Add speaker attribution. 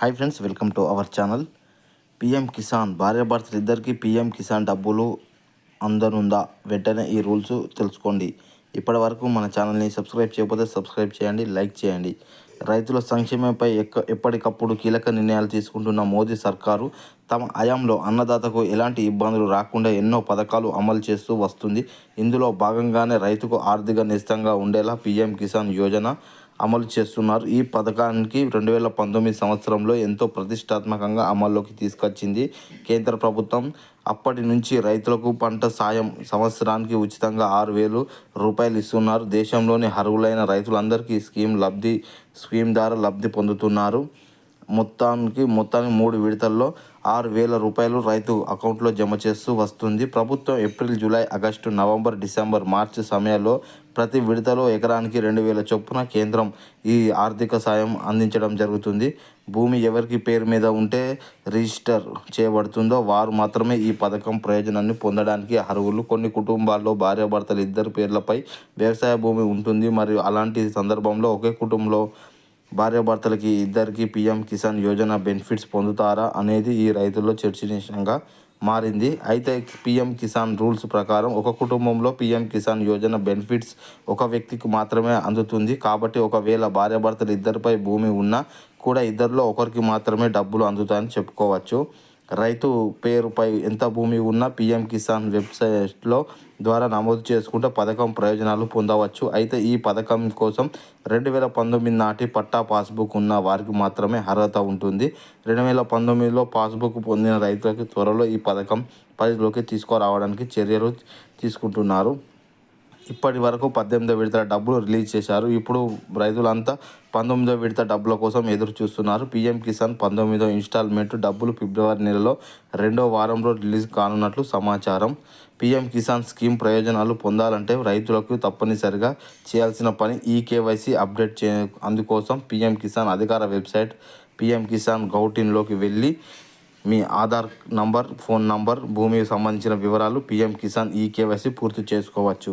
Speaker 1: Hi friends welcome to our channel. PM Kisan భార్యాభర్తలు ఇద్దరికి PM Kisan డబ్బులు అందనుందా? వెంటనే ఈ రూల్స్ తెలుసుకోండి. ఇప్పటి వరకు మన ఛానల్ని సబ్స్క్రైబ్ చేయకపోతే సబ్స్క్రైబ్ చేయండి లైక్ చేయండి. రైతుల సంక్షేమంపై ఎక్క ఎప్పటికప్పుడు కీలక నిర్ణయాలు తీసుకుంటున్న మోదీ సర్కారు తమ హయాంలో అన్నదాతకు ఎలాంటి ఇబ్బందులు రాకుండా ఎన్నో పథకాలు అమలు చేస్తూ వస్తుంది. ఇందులో భాగంగానే రైతుకు ఆర్థిక నిస్తంగా ఉండేలా పీఎం కిసాన్ యోజన అమలు చేస్తున్నారు. ఈ పథకానికి రెండు వేల పంతొమ్మిది సంవత్సరంలో ఎంతో ప్రతిష్టాత్మకంగా అమల్లోకి తీసుకొచ్చింది కేంద్ర ప్రభుత్వం. అప్పటి నుంచి రైతులకు పంట సాయం సంవత్సరానికి ఉచితంగా ఆరు వేలు రూపాయలు ఇస్తున్నారు. దేశంలోని అర్హులైన రైతులందరికీ ఈ స్కీమ్ లబ్ధి స్కీమ్ ద్వారా లబ్ధి పొందుతున్నారు. మొత్తానికి మొత్తానికి మూడు విడతల్లో ఆరు వేల రూపాయలు రైతు అకౌంట్లో జమ చేస్తూ వస్తుంది. ప్రభుత్వం April July August November December March సమయాల్లో ప్రతి విడతలో ఎకరానికి రెండు వేల చొప్పున కేంద్రం ఈ ఆర్థిక సాయం అందించడం జరుగుతుంది. భూమి ఎవరికి పేరు మీద ఉంటే రిజిస్టర్ చేయబడుతుందో వారు మాత్రమే ఈ పథకం ప్రయోజనాన్ని పొందడానికి అర్హులు. కొన్ని కుటుంబాల్లో భార్యాభర్తలు ఇద్దరు పేర్లపై వ్యవసాయ భూమి ఉంటుంది. మరియు అలాంటి సందర్భంలో ఒకే కుటుంబంలో భార్యాభర్తలకి ఇద్దరికి పీఎం కిసాన్ యోజన బెనిఫిట్స్ పొందుతారా అనేది ఈ రైతుల్లో చర్చనీయాంశంగా మారింది. అయితే పీఎం కిసాన్ రూల్స్ ప్రకారం ఒక కుటుంబంలో పీఎం కిసాన్ యోజన బెనిఫిట్స్ ఒక వ్యక్తికి మాత్రమే అందుతుంది. కాబట్టి ఒకవేళ భార్యాభర్తలు ఇద్దరిపై భూమి ఉన్నా కూడా ఇద్దరిలో ఒకరికి మాత్రమే డబ్బులు అందుతాయని చెప్పుకోవచ్చు. రైతు పేరుపై ఎంత భూమి ఉన్నా పీఎం కిసాన్ వెబ్సైట్లో ద్వారా నమోదు చేసుకుంటే పథకం ప్రయోజనాలు పొందవచ్చు. అయితే ఈ పథకం కోసం రెండు వేల పంతొమ్మిది నాటి పట్టా పాస్బుక్ ఉన్న వారికి మాత్రమే అర్హత ఉంటుంది. రెండు వేల పంతొమ్మిదిలో పాస్బుక్ పొందిన రైతులకు త్వరలో ఈ పథకం పరిధిలోకి తీసుకురావడానికి చర్యలు తీసుకుంటున్నారు. ఇప్పటి వరకు పద్దెనిమిదో విడత డబ్బులు రిలీజ్ చేశారు. ఇప్పుడు రైతులంతా పంతొమ్మిదో విడత డబ్బుల కోసం ఎదురు చూస్తున్నారు. పీఎం కిసాన్ పంతొమ్మిదో ఇన్స్టాల్మెంట్ డబ్బులు ఫిబ్రవరి నెలలో రెండో వారంలో రిలీజ్ కానున్నట్లు సమాచారం. పీఎం కిసాన్ స్కీమ్ ప్రయోజనాలు పొందాలంటే రైతులకు తప్పనిసరిగా చేయాల్సిన పని ఈ కేవైసీ అప్డేట్ చే అందుకోసం పీఎం కిసాన్ అధికార వెబ్సైట్ పీఎం కిసాన్ గౌటిన్లోకి వెళ్ళి మీ ఆధార్ నంబర్ ఫోన్ నంబర్ భూమికి సంబంధించిన వివరాలు పీఎం కిసాన్ ఈ కేవైసీ పూర్తి చేసుకోవచ్చు.